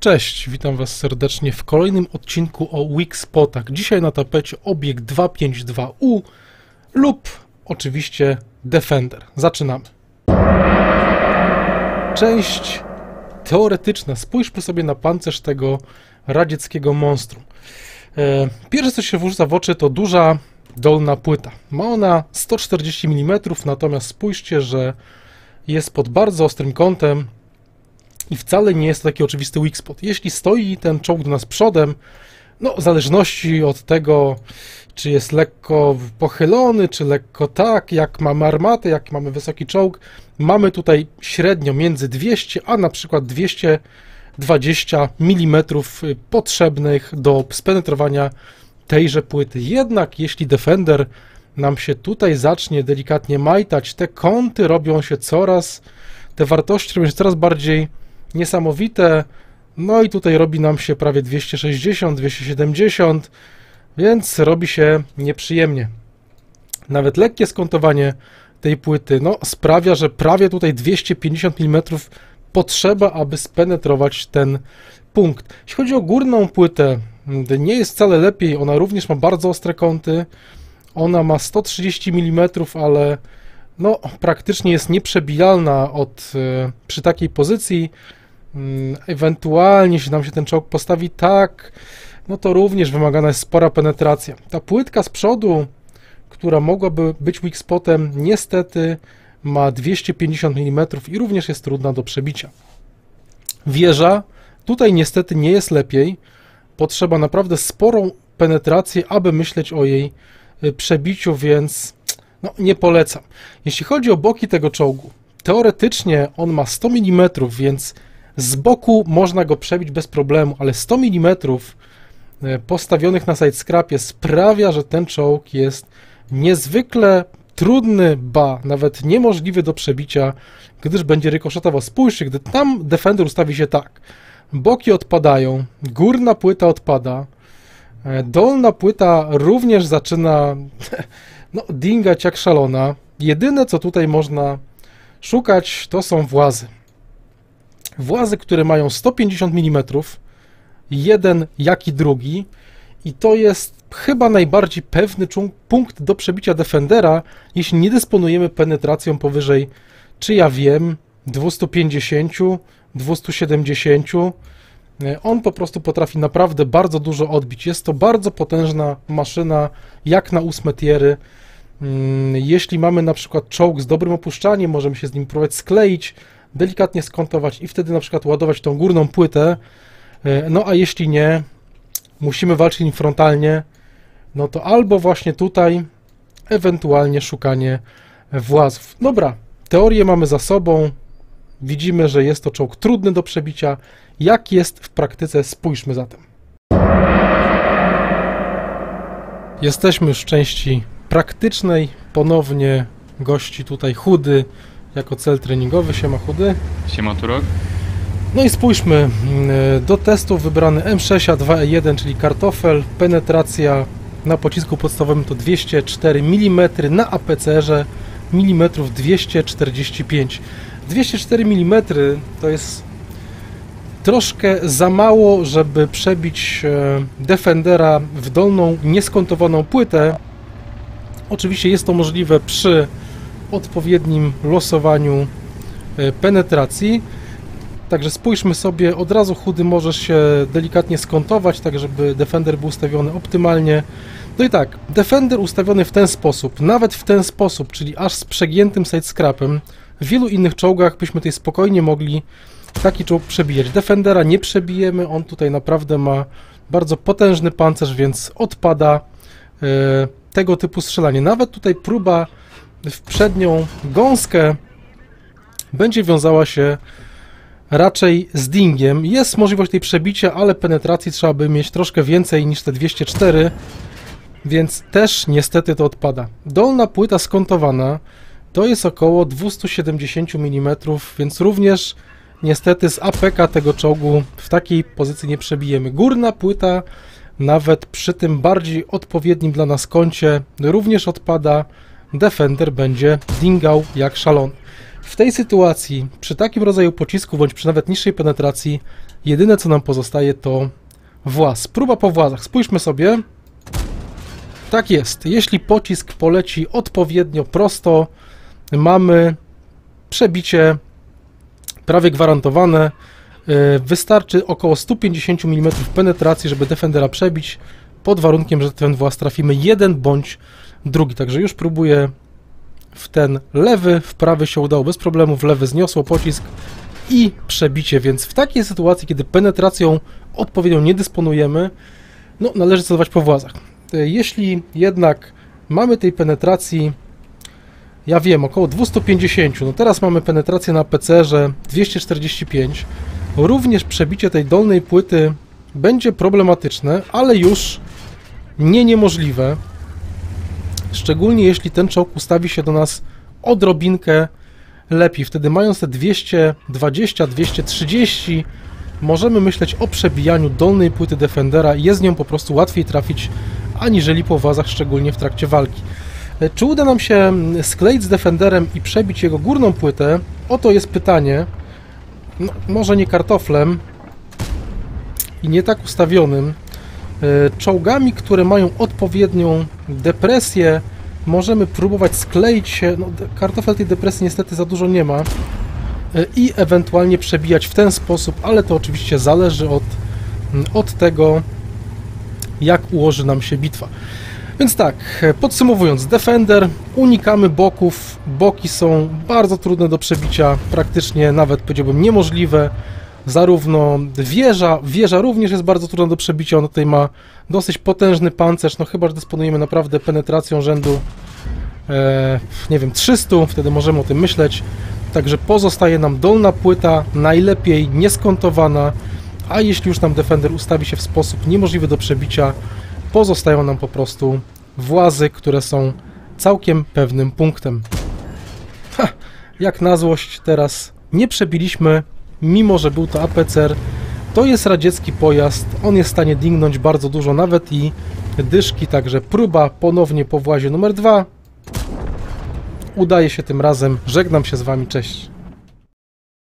Cześć, witam Was serdecznie w kolejnym odcinku o Weak Spotach. Dzisiaj na tapecie obiekt 252U lub oczywiście Defender. Zaczynamy. Część teoretyczna. Spójrzmy sobie na pancerz tego radzieckiego monstrum. E, Pierwsze co się wrzuca w oczy to duża dolna płyta. Ma ona 140 mm, natomiast spójrzcie, że jest pod bardzo ostrym kątem i wcale nie jest to taki oczywisty weak spot. Jeśli stoi ten czołg do nas przodem, no w zależności od tego, czy jest lekko pochylony, czy lekko tak, jak mamy armatę, jak mamy wysoki czołg, mamy tutaj średnio między 200 a na przykład 220 mm potrzebnych do spenetrowania tejże płyty. Jednak jeśli Defender nam się tutaj zacznie delikatnie majtać, te kąty robią się coraz, te wartości robią się coraz bardziej niesamowite. No i tutaj robi nam się prawie 260, 270, więc robi się nieprzyjemnie. Nawet lekkie skontowanie tej płyty no, sprawia, że prawie tutaj 250 mm potrzeba, aby spenetrować ten punkt. Jeśli chodzi o górną płytę, nie jest wcale lepiej, ona również ma bardzo ostre kąty. Ona ma 130 mm, ale no, praktycznie jest nieprzebijalna od, e, przy takiej pozycji. Mm, Ewentualnie, jeśli nam się ten czołg postawi tak, no to również wymagana jest spora penetracja. Ta płytka z przodu, która mogłaby być weak spotem, niestety ma 250 mm i również jest trudna do przebicia. Wieża, tutaj niestety nie jest lepiej. Potrzeba naprawdę sporą penetrację, aby myśleć o jej y, przebiciu, więc no, nie polecam. Jeśli chodzi o boki tego czołgu, teoretycznie on ma 100 mm, więc z boku można go przebić bez problemu, ale 100 mm postawionych na sidescrapie sprawia, że ten czołg jest niezwykle trudny, ba, nawet niemożliwy do przebicia, gdyż będzie rykoszetował. Spójrzcie, gdy tam Defender ustawi się tak, boki odpadają, górna płyta odpada, e, dolna płyta również zaczyna no, dingać jak szalona. Jedyne, co tutaj można szukać, to są włazy. Włazy, które mają 150 mm, jeden jak i drugi, i to jest chyba najbardziej pewny punkt do przebicia Defendera, jeśli nie dysponujemy penetracją powyżej, czy ja wiem, 250, 270. On po prostu potrafi naprawdę bardzo dużo odbić. Jest to bardzo potężna maszyna, jak na ósme tiery. Mm, jeśli mamy na przykład czołg z dobrym opuszczaniem, możemy się z nim próbować skleić, delikatnie skontować i wtedy na przykład ładować tą górną płytę. E, no a jeśli nie, musimy walczyć nim frontalnie, no to albo właśnie tutaj, ewentualnie szukanie włazów. Dobra, teorię mamy za sobą. Widzimy, że jest to czołg trudny do przebicia. Jak jest w praktyce? Spójrzmy zatem. Jesteśmy już w części praktycznej. Ponownie gości tutaj chudy jako cel treningowy. Siema chudy. Siema Turok. No i spójrzmy, mm, do testów wybrany M6 A2E1, czyli kartofel, penetracja na pocisku podstawowym to 204 mm, na APCR mm 245. 204 mm to jest troszkę za mało, żeby przebić e, Defendera w dolną, nieskontowaną płytę. Oczywiście jest to możliwe przy odpowiednim losowaniu e, penetracji. Także spójrzmy sobie, od razu chudy możesz się delikatnie skontować, tak żeby Defender był ustawiony optymalnie. No i tak, Defender ustawiony w ten sposób, nawet w ten sposób, czyli aż z przegiętym sidescrapem, w wielu innych czołgach byśmy tutaj spokojnie mogli taki czołg przebijać. Defendera nie przebijemy, on tutaj naprawdę ma bardzo potężny pancerz, więc odpada e, tego typu strzelanie. Nawet tutaj próba w przednią gąskę będzie wiązała się raczej z dingiem. Jest możliwość tej przebicia, ale penetracji trzeba by mieć troszkę więcej niż te 204, więc też niestety to odpada. Dolna płyta skontowana to jest około 270 mm, więc również niestety z APK tego czołgu w takiej pozycji nie przebijemy. Górna płyta nawet przy tym bardziej odpowiednim dla nas kącie również odpada. Defender będzie dingał jak szalony. W tej sytuacji, przy takim rodzaju pocisku, bądź przy nawet niższej penetracji, jedyne co nam pozostaje to właz. Próba po włazach. Spójrzmy sobie. Tak jest. Jeśli pocisk poleci odpowiednio prosto, mamy przebicie prawie gwarantowane. E, Wystarczy około 150 mm penetracji, żeby Defendera przebić, pod warunkiem, że ten włas trafimy jeden bądź drugi. Także już próbuję w ten lewy, w prawy się udało bez problemu, w lewy zniosło pocisk i przebicie, więc w takiej sytuacji, kiedy penetracją odpowiednią nie dysponujemy, no należy celować po włazach. E, Jeśli jednak mamy tej penetracji, ja wiem, około 250, no teraz mamy penetrację na PCR-ze 245, również przebicie tej dolnej płyty będzie problematyczne, ale już nie niemożliwe. Szczególnie jeśli ten czołg ustawi się do nas odrobinkę lepiej. Wtedy mając te 220, 230 możemy myśleć o przebijaniu dolnej płyty Defendera i jest nią po prostu łatwiej trafić aniżeli po włazach, szczególnie w trakcie walki. E, Czy uda nam się skleić z Defenderem i przebić jego górną płytę? Oto jest pytanie. No, może nie kartoflem i nie tak ustawionym. E, Czołgami, które mają odpowiednią depresję, możemy próbować skleić się. No, kartofel tej depresji niestety za dużo nie ma. E, I ewentualnie przebijać w ten sposób, ale to oczywiście zależy od, od tego, jak ułoży nam się bitwa. Więc tak, e, podsumowując, Defender, unikamy boków, boki są bardzo trudne do przebicia, praktycznie nawet powiedziałbym niemożliwe. Zarówno wieża, wieża również jest bardzo trudna do przebicia, ona tutaj ma dosyć potężny pancerz, no chyba, że dysponujemy naprawdę penetracją rzędu, e, nie wiem, 300, wtedy możemy o tym myśleć. Także pozostaje nam dolna płyta, najlepiej nieskontowana, a jeśli już nam Defender ustawi się w sposób niemożliwy do przebicia, pozostają nam po prostu włazy, które są całkiem pewnym punktem. Ha, jak na złość teraz nie przebiliśmy, mimo że był to APCR. To jest radziecki pojazd, on jest w stanie dingnąć bardzo dużo, nawet i dyszki, także próba ponownie po włazie numer dwa. Udaje się tym razem, żegnam się z Wami, cześć.